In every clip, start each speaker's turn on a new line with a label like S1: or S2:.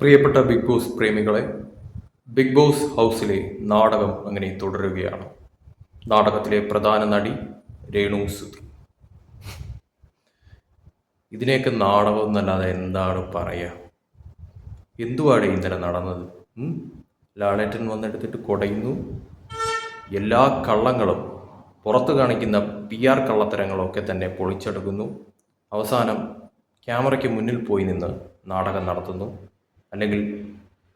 S1: പ്രിയപ്പെട്ട big boss പ്രേമികളെ big boss ഹൗസിലെ നാടകം അങ്ങനെ തുടരുകയാണ്. നാടകത്തിലെ പ്രധാന നടി രേണു സുധി. ഇതിനെയൊക്കെ നാടകം എന്നല്ലാതെ എന്താണ് പറയുക എന്തുവാണ് ഇന്നലെ നടന്നത്? ലാളേറ്റൻ വന്നെടുത്തിട്ട് കുടയുന്നു. എല്ലാ കള്ളങ്ങളും പുറത്ത് കാണിക്കുന്ന പി ആർ കള്ളത്തരങ്ങളൊക്കെ തന്നെ പൊളിച്ചെടുക്കുന്നു. അവസാനം ക്യാമറയ്ക്ക് മുന്നിൽ പോയി നിന്ന് നാടകം നടത്തുന്നു. അല്ലെങ്കിൽ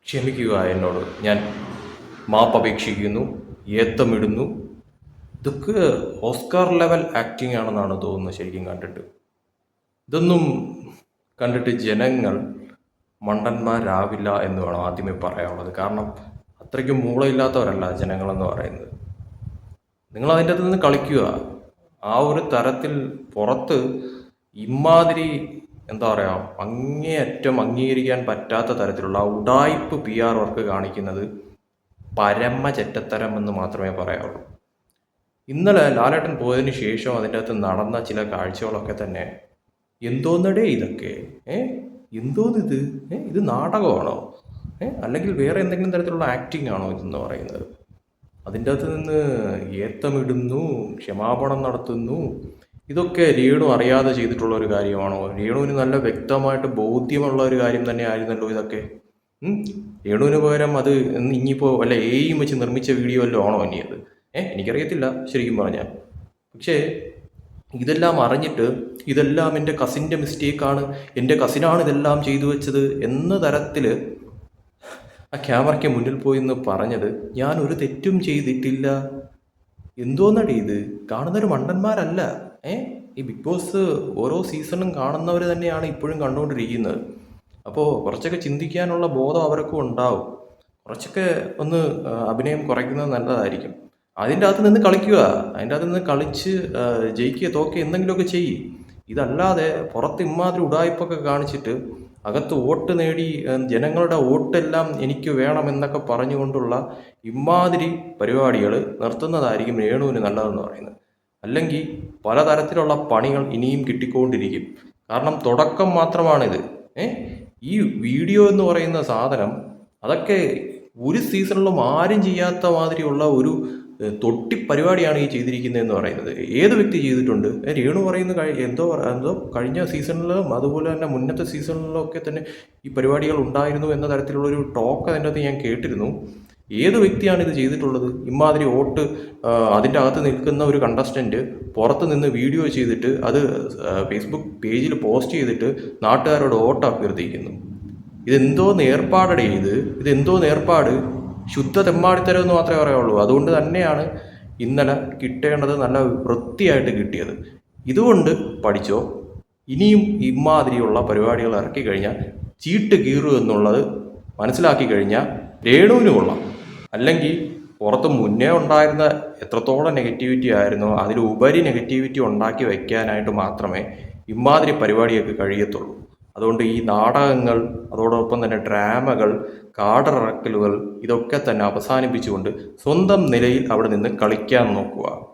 S1: ക്ഷമിക്കുക എന്നോട് ഞാൻ മാപ്പപേക്ഷിക്കുന്നു ഏത്തമിടുന്നു. ഇതൊക്കെ ഓസ്കാർ ലെവൽ ആക്ടിംഗ് ആണെന്നാണ് തോന്നുന്നത് ശരിക്കും കണ്ടിട്ട്. ഇതൊന്നും കണ്ടിട്ട് ജനങ്ങൾ മണ്ടന്മാരാവില്ല എന്ന് വേണം ആദ്യമേ പറയാനുള്ളത്. കാരണം അത്രയ്ക്കും മൂളയില്ലാത്തവരല്ല ജനങ്ങളെന്ന് പറയുന്നത്. നിങ്ങൾ അതിന്റെ അകത്ത് നിന്ന് കളിക്കുക. ആ ഒരു തരത്തിൽ പുറത്ത് ഇമാതിരി എന്താ പറയുക അങ്ങേയറ്റം അംഗീകരിക്കാൻ പറ്റാത്ത തരത്തിലുള്ള ഉടായ്പ് പി ആർ വർക്ക് കാണിക്കുന്നത് പരമ ചെറ്റത്തരം എന്ന് മാത്രമേ പറയാവുള്ളൂ. ഇന്നലെ ലാലേട്ടൻ പോയതിന് ശേഷം അതിന്റെ അകത്ത് നടന്ന ചില കാഴ്ചകളൊക്കെ തന്നെ എന്തോന്നടേ ഇതൊക്കെ? ഏ? എന്തോന്നിത്? ഏ? ഇത് നാടകമാണോ? ഏ? അല്ലെങ്കിൽ വേറെ എന്തെങ്കിലും തരത്തിലുള്ള ആക്ടിംഗ് ആണോ ഇതെന്ന് പറയുന്നത്? അതിന്റെ അകത്ത് നിന്ന് ഏത്തമിടുന്നു ക്ഷമാപണം നടത്തുന്നു ഇതൊക്കെ രേണു അറിയാതെ ചെയ്തിട്ടുള്ള ഒരു കാര്യമാണോ? രേണുവിന് നല്ല വ്യക്തമായിട്ട് ബോധ്യമുള്ള ഒരു കാര്യം തന്നെ ആയിരുന്നല്ലോ ഇതൊക്കെ രീണുവിന് പകരം അത് ഇനിയിപ്പോൾ വല്ല എയും വെച്ച് നിർമ്മിച്ച വീഡിയോ അല്ലോ ആണോ ഇനി അത്? ഏഹ് എനിക്കറിയത്തില്ല ശരിക്കും പറഞ്ഞാൽ പക്ഷേ ഇതെല്ലാം അറിഞ്ഞിട്ട് ഇതെല്ലാം എന്റെ കസിന്റെ മിസ്റ്റേക്കാണ് എന്റെ കസിനാണ് ഇതെല്ലാം ചെയ്തു വെച്ചത് എന്ന തരത്തിൽ ആ ക്യാമറയ്ക്ക് മുന്നിൽ പോയി എന്ന് പറഞ്ഞത് ഞാൻ ഒരു തെറ്റും ചെയ്തിട്ടില്ല. എന്തോന്നടി ഇത്? കാണുന്നൊരു മണ്ടന്മാരല്ല. ഈ ബിഗ് ബോസ് ഓരോ സീസണും കാണുന്നവർ തന്നെയാണ് ഇപ്പോഴും കണ്ടുകൊണ്ടിരിക്കുന്നത്. അപ്പോൾ കുറച്ചൊക്കെ ചിന്തിക്കാനുള്ള ബോധം അവർക്കും ഉണ്ടാവും. കുറച്ചൊക്കെ ഒന്ന് അഭിനയം കുറയ്ക്കുന്നത് നല്ലതായിരിക്കും. അതിന്റെ അകത്ത് നിന്ന് കളിക്കുക. അതിന്റെ അകത്ത് നിന്ന് കളിച്ച് ജയിക്കുക തോക്കുക എന്തെങ്കിലുമൊക്കെ ചെയ്യ്. ഇതല്ലാതെ പുറത്ത് ഇമാതിരി ഉടായ്പൊക്കെ കാണിച്ചിട്ട് അകത്ത് വോട്ട് നേടി ജനങ്ങളുടെ വോട്ടെല്ലാം എനിക്ക് വേണമെന്നൊക്കെ പറഞ്ഞുകൊണ്ടുള്ള ഇമാതിരി പരിപാടികൾ നിർത്തുന്നതായിരിക്കും രേണുവിന് നല്ലതെന്ന് പറയുന്നത്. അല്ലെങ്കിൽ പലതരത്തിലുള്ള പണികൾ ഇനിയും കിട്ടിക്കൊണ്ടിരിക്കും. കാരണം തുടക്കം മാത്രമാണിത്. ഏ? ഈ വീഡിയോ എന്ന് പറയുന്ന സാധനം അതൊക്കെ ഒരു സീസണിലും ആരും ചെയ്യാത്ത മാതിരിയുള്ള ഒരു തൊട്ടി പരിപാടിയാണ് ഈ ചെയ്തിരിക്കുന്നതെന്ന് പറയുന്നത്. ഏത് വ്യക്തി ചെയ്തിട്ടുണ്ട്? രേണു പറയുന്ന എന്തോ എന്തോ കഴിഞ്ഞ സീസണിലും അതുപോലെ തന്നെ മുന്നത്തെ സീസണിലും ഒക്കെ തന്നെ ഈ പരിപാടികൾ ഉണ്ടായിരുന്നു എന്ന തരത്തിലുള്ളൊരു ടോക്ക് അതിന്റെ അകത്ത് ഞാൻ കേട്ടിരുന്നു. ഏത് വ്യക്തിയാണ് ഇത് ചെയ്തിട്ടുള്ളത്? ഇമാതിരി വോട്ട് അതിന്റെ അകത്ത് നിൽക്കുന്ന ഒരു കണ്ടസ്റ്റന്റ് പുറത്ത് നിന്ന് വീഡിയോ ചെയ്തിട്ട് അത് ഫേസ്ബുക്ക് പേജിൽ പോസ്റ്റ് ചെയ്തിട്ട് നാട്ടുകാരോട് വോട്ട് അഭ്യർത്ഥിക്കുന്നു. ഇതെന്തോ നേർപ്പാടടേ ഇത്. ഇതെന്തോ നേർപ്പാട്. ശുദ്ധ തെമ്മാടിത്തരം എന്ന് മാത്രമേ പറയുള്ളൂ അതുകൊണ്ട് തന്നെയാണ് ഇന്നലെ കിട്ടേണ്ടത് നല്ല വൃത്തിയായിട്ട് കിട്ടിയത്. ഇതുകൊണ്ട് പഠിച്ചോ? ഇനിയും ഇമാതിരിയുള്ള പരിപാടികൾ ഇറക്കി കഴിഞ്ഞാൽ ചീട്ട് കീറു എന്നുള്ളത് മനസ്സിലാക്കി കഴിഞ്ഞാൽ രേണുവിന് കൊള്ളാം. അല്ലെങ്കിൽ പുറത്ത് മുന്നേ ഉണ്ടായിരുന്ന എത്രത്തോളം നെഗറ്റിവിറ്റി ആയിരുന്നോ അതിലുപരി നെഗറ്റിവിറ്റി ഉണ്ടാക്കി വയ്ക്കാനായിട്ട് മാത്രമേ ഇമാതിരി പരിപാടിയൊക്കെ കഴിയത്തുള്ളൂ. അതുകൊണ്ട് ഈ നാടകങ്ങൾ അതോടൊപ്പം തന്നെ ഡ്രാമകൾ കാടറക്കലുകൾ ഇതൊക്കെ തന്നെ അവസാനിപ്പിച്ചുകൊണ്ട് സ്വന്തം നിലയിൽ അവിടെ നിന്ന് കളിക്കാൻ നോക്കുക.